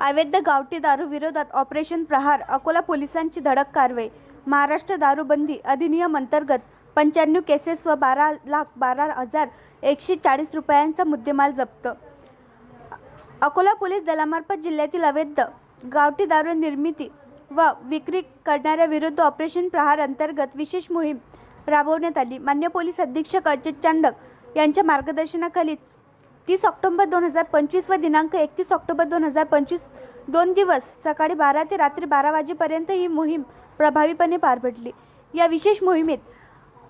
अवैध गावठी दारू विरोधात ऑपरेशन प्रहार अकोला पोलिसांची धडक कारवाई महाराष्ट्र दारूबंदी अधिनियम अंतर्गत पंच्याण्णव केसेस व बारा लाख बारा हजार एकशे चाळीस रुपयांचा मुद्देमाल जप्त. अकोला पोलीस दलामार्फत जिल्ह्यातील अवैध गावठी दारू निर्मिती व विक्री करणाऱ्या विरुद्ध ऑपरेशन प्रहार अंतर्गत विशेष मोहीम राबवण्यात आली. मान्य पोलीस अधीक्षक अजित चांडक यांच्या मार्गदर्शनाखाली तीस ऑक्टोबर दोन हजार पंचवीस व दिनांक एकतीस ऑक्टोबर दोन हजार पंचवीस दोन दिवस सकाळी बारा ते रात्री बारा वाजेपर्यंत ही मोहीम प्रभावीपणे पार पडली. या विशेष मोहिमेत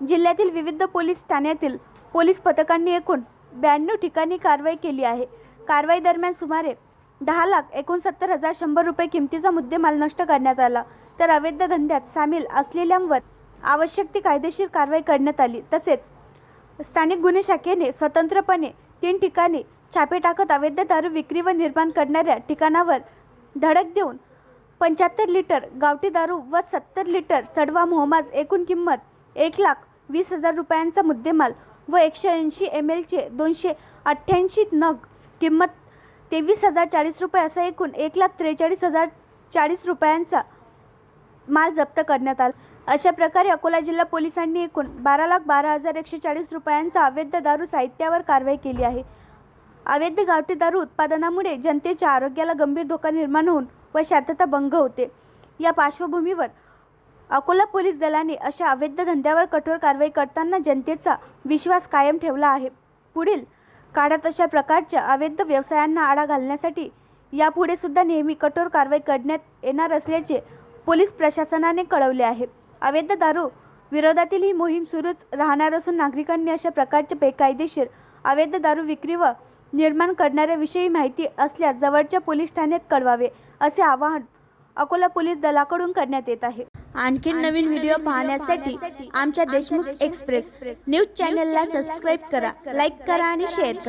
जिल्ह्यातील विविध पोलीस ठाण्यातील पोलीस पथकांनी एकूण ब्याण्णव ठिकाणी कारवाई केली आहे. कारवाई दरम्यान सुमारे दहा लाख एकोणसत्तर हजार शंभर रुपये किमतीचा मुद्देमाल नष्ट करण्यात आला. तर अवैध धंद्यात सामील असलेल्यांवर आवश्यक ती कायदेशीर कारवाई करण्यात आली. तसेच स्थानिक गुन्हे शाखेने स्वतंत्रपणे तीन ठिकाणी छापे टाकत अवैध दारू विक्री व निर्माण करणाऱ्या ठिकाणावर धडक देऊन पंच्याहत्तर लिटर गावठी दारू व सत्तर लिटर चढवा मोहमाज एकूण किंमत एक लाख वीस हजार रुपयांचा मुद्देमाल व एकशे ऐंशी एम एलचे दोनशे अठ्ठ्याऐंशी नग किंमत तेवीस हजार चाळीस रुपये असा एकूण एक लाख त्रेचाळीस हजार चाळीस रुपयांचा माल जप्त करण्यात आला. अशा प्रकारे अकोला जिल्हा पोलिसांनी एकूण बारा लाख बारा हजार एकशे चाळीस रुपयांचा अवैध दारू साहित्यावर कारवाई केली आहे. अवैध गावठी दारू उत्पादनामुळे जनतेच्या आरोग्याला गंभीर धोका निर्माण होऊन व शांतता भंग होते. या पार्श्वभूमीवर अकोला पोलीस दलाने अशा अवैध धंद्यावर कठोर कारवाई करताना जनतेचा विश्वास कायम ठेवला आहे. पुढील काळात अशा प्रकारच्या अवैध व्यवसायांना आळा घालण्यासाठी यापुढे सुद्धा नेहमी कठोर कारवाई करण्यात येणार असल्याचे पोलीस प्रशासनाने कळवले आहे. अवैध दारू विरोधातील ही मोहीम सुरूच राहणार असून नागरिकांनी अशा प्रकारचे बेकायदेशीर अवैध दारू विक्री व निर्माण करणाऱ्याविषयी माहिती असल्यास जवळच्या पोलीस ठाण्यात कळवावे असे आवाहन अकोला पोलीस दलाकडून करण्यात येत आहे. आणखी नवीन व्हिडिओ पाहण्यासाठी आमच्या देशमुख एक्सप्रेस न्यूज चॅनलला सबस्क्राईब करा लाईक करा आणि शेअर करा.